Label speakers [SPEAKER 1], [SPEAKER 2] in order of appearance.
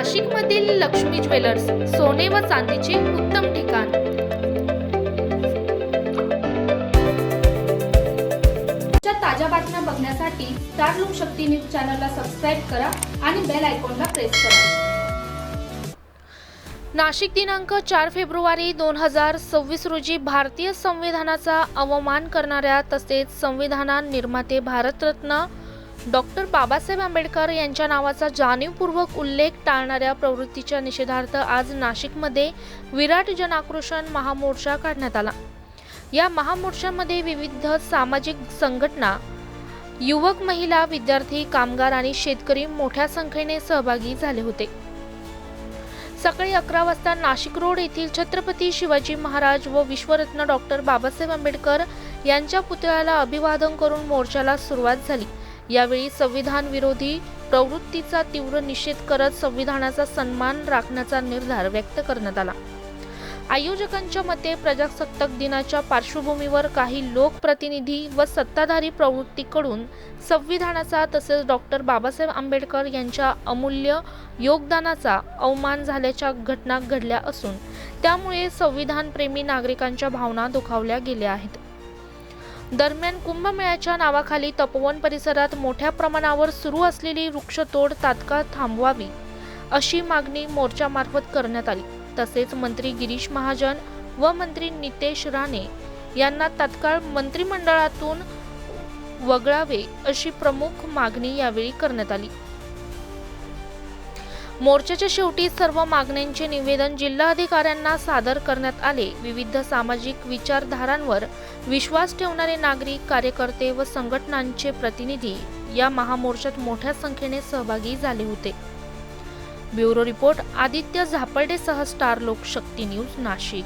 [SPEAKER 1] नाशिकमधील लक्ष्मी ज्वेलर्स सोने व चांदीचे उत्तम ठिकाण. ताज्या बातम्या बघण्यासाठी स्टार लोक शक्ती न्यूज चॅनलला सबस्क्राईब करा आणि बेल आयकॉनला प्रेस करा. नाशिक दिनांक चार फेब्रुवारी दोन हजार सव्वीस रोजी भारतीय संविधानाचा अवमान करणाऱ्या तसेच संविधाना निर्माते भारतरत्न डॉक्टर बाबासाहेब आंबेडकर यांच्या नावाचा जाणीवपूर्वक उल्लेख टाळणाऱ्या प्रवृत्तीच्या निषेधार्थ आज नाशिकमध्ये विराट जनाक्रोशन महामोर्चा काढण्यात आला. या महामोर्चामध्ये विविध सामाजिक संघटना युवक महिला विद्यार्थी कामगार आणि शेतकरी मोठ्या संख्येने सहभागी झाले होते. सकाळी अकरा वाजता नाशिक रोड येथील छत्रपती शिवाजी महाराज व विश्वरत्न डॉक्टर बाबासाहेब आंबेडकर यांच्या पुतळ्याला अभिवादन करून मोर्चाला सुरुवात झाली. यावेळी संविधान विरोधी प्रवृत्तीचा तीव्र निषेध करत संविधानाचा सन्मान राखण्याचा निर्धार व्यक्त करण्यात आला. आयोजकांच्या मते प्रजासत्ताक दिनाच्या पार्श्वभूमीवर काही लोकप्रतिनिधी व सत्ताधारी प्रवृत्तीकडून संविधानाचा तसेच डॉक्टर बाबासाहेब आंबेडकर यांच्या अमूल्य योगदानाचा अवमान झाल्याच्या घटना घडल्या असून त्यामुळे संविधानप्रेमी नागरिकांच्या भावना दुखावल्या गेल्या आहेत. दरम्यान कुंभमेळ्याच्या नावाखाली तपोवन परिसरात मोठ्या प्रमाणावर सुरू असलेली वृक्षतोड तात्काळ थांबवावी अशी मागणी मोर्चामार्फत करण्यात आली. तसेच मंत्री गिरीश महाजन व मंत्री नितेश राणे यांना तात्काळ मंत्रिमंडळातून वगळावे अशी प्रमुख मागणी यावेळी करण्यात आली. मोर्चाच्या शेवटी सर्व मागण्यांचे निवेदन जिल्हाधिकाऱ्यांना सादर करण्यात आले. विविध सामाजिक विचारधारांवर विश्वास ठेवणारे नागरिक कार्यकर्ते व संघटनांचे प्रतिनिधी या महामोर्चात मोठ्या संख्येने सहभागी झाले होते. ब्युरो रिपोर्ट आदित्य झापर्डेसह स्टार लोकशक्ती न्यूज नाशिक.